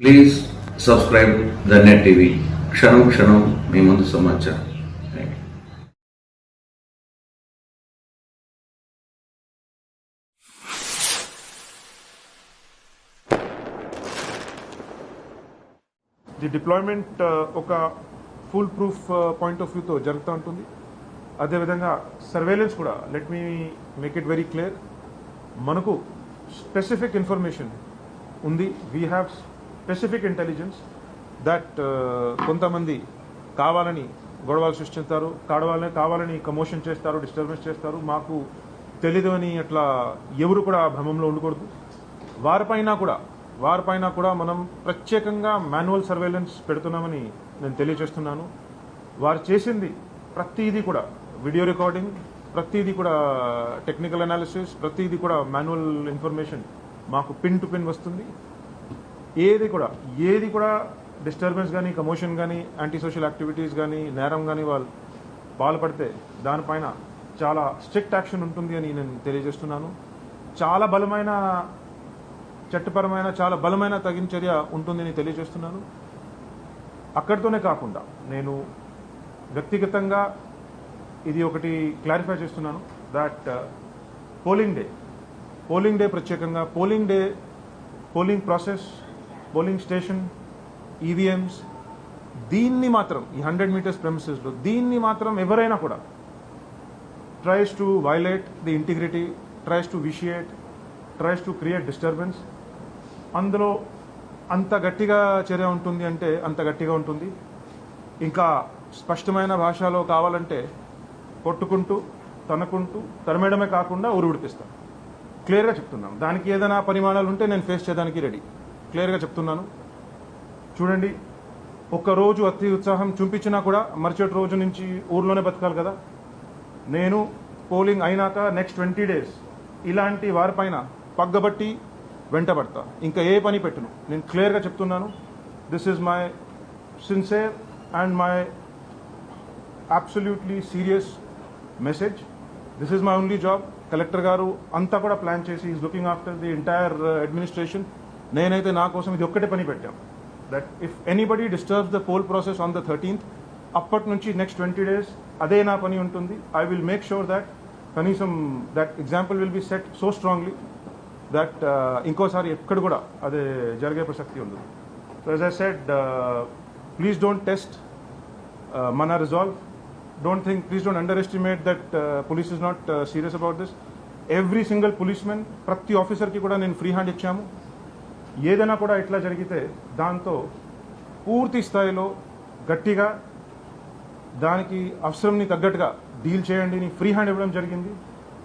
Please subscribe the Net TV క్షణం క్షణం మీ ముందు సమాచారం. ది డిప్లాయ్మెంట్ uh, ఒక ఫుల్ ప్రూఫ్ పాయింట్ ఆఫ్ వ్యూతో జరుగుతూ ఉంటుంది. అదేవిధంగా సర్వేలెన్స్ కూడా let me make it very clear మనకు స్పెసిఫిక్ ఇన్ఫర్మేషన్ ఉంది. We have specific intelligence that కొంతమంది కావాలని గొడవలు సృష్టిస్తారు కావాలని కావాలని కమోషన్ చేస్తారు డిస్టర్బెన్స్ చేస్తారు. మాకు తెలీదు అని అట్లా ఎవరు కూడా ఆ భ్రమంలో ఉండకూడదు. వారిపైన కూడా వారిపైన కూడా మనం ప్రత్యేకంగా మాన్యువల్ సర్వేలెన్స్ పెడుతున్నామని నేను తెలియజేస్తున్నాను. వారు చేసింది ప్రతిదీ కూడా వీడియో రికార్డింగ్ ప్రతిదీ కూడా టెక్నికల్ అనాలిసిస్ ప్రతిదీ కూడా మాన్యువల్ ఇన్ఫర్మేషన్ మాకు పిన్ టు పిన్ వస్తుంది. ఏది కూడా ఏది కూడా డిస్టర్బెన్స్ కానీ కమోషన్ కానీ యాంటీ సోషల్ యాక్టివిటీస్ కానీ నేరం కానీ వాళ్ళు పాల్పడితే దానిపైన చాలా స్ట్రిక్ట్ యాక్షన్ ఉంటుంది అని నేను తెలియజేస్తున్నాను. చాలా బలమైన చట్టపరమైన చాలా బలమైన తగిన చర్య ఉంటుందని తెలియజేస్తున్నాను. అక్కడితోనే కాకుండా నేను వ్యక్తిగతంగా ఇది ఒకటి క్లారిఫై చేస్తున్నాను that polling day polling day ప్రత్యేకంగా polling day polling process polling station EVMs దీన్ని మాత్రం ఈ హండ్రెడ్ మీటర్స్ ప్రెమిసెస్లో దీన్ని మాత్రం ఎవరైనా కూడా tries to violate the integrity tries to vitiate tries to create disturbance అందులో అంత గట్టిగా చర్య ఉంటుంది అంటే అంత గట్టిగా ఉంటుంది. ఇంకా స్పష్టమైన భాషలో కావాలంటే కొట్టుకుంటూ తనుకుంటూ తనమేయడమే కాకుండా ఊరు ఉడిపిస్తాం క్లియర్గా చెప్తున్నాను దానికి ఏదైనా పరిమాణాలు ఉంటే నేను ఫేస్ చేయడానికి రెడీ క్లియర్గా చెప్తున్నాను. చూడండి ఒక్క రోజు అతి ఉత్సాహం చూపించినా కూడా మరుసటి రోజు నుంచి ఊర్లోనే బతకాలి కదా. నేను పోలింగ్ అయినాక నెక్స్ట్ ట్వంటీ డేస్ ఇలాంటి వారిపైన పగ్గబట్టి వెంటబడతా. ఇంకా ఏ పని పెట్టును. నేను క్లియర్గా చెప్తున్నాను. This is my sincere and my absolutely serious message this is my only job collector గారు అంతా కూడా ప్లాన్ చేసి is looking after the entire administration నేనైతే నా కోసం ఇది ఒక్కటే పని పెట్టాం. That if anybody disturbs the poll process on the thirteenth అప్పటి నుంచి నెక్స్ట్ ట్వంటీ డేస్ అదే నా పని ఉంటుంది. I will make sure that కనీసం that example will be set so strongly that ఇంకోసారి ఎక్కడ కూడా అదే జరిగే ప్రసక్తి ఉంది so yes I said please don't test మన resolve don't think please don't underestimate that police is not serious about this every single policemen ప్రతి ఆఫీసర్కి కూడా నేను ఫ్రీ హ్యాండ్ ఇచ్చాము. ఏదైనా కూడా ఇట్లా జరిగితే దాంతో పూర్తి స్థాయిలో గట్టిగా దానికి అవసరంని తగ్గట్టుగా డీల్ చేయండి అని ఫ్రీ హ్యాండ్ ఇవ్వడం జరిగింది.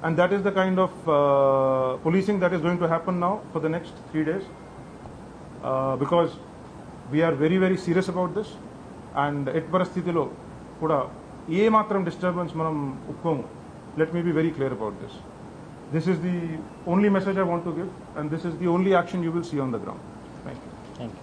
And that is the kind of policing that is going to happen now for the next three days because we're very very serious about this and at పరిస్థితిలో కూడా ఏమాత్రం డిస్టర్బెన్స్ మనం ఒప్పుకోము. Let me be very clear about this This is the only message I want to give, and this is the only action you will see on the ground. Thank you. Thank you.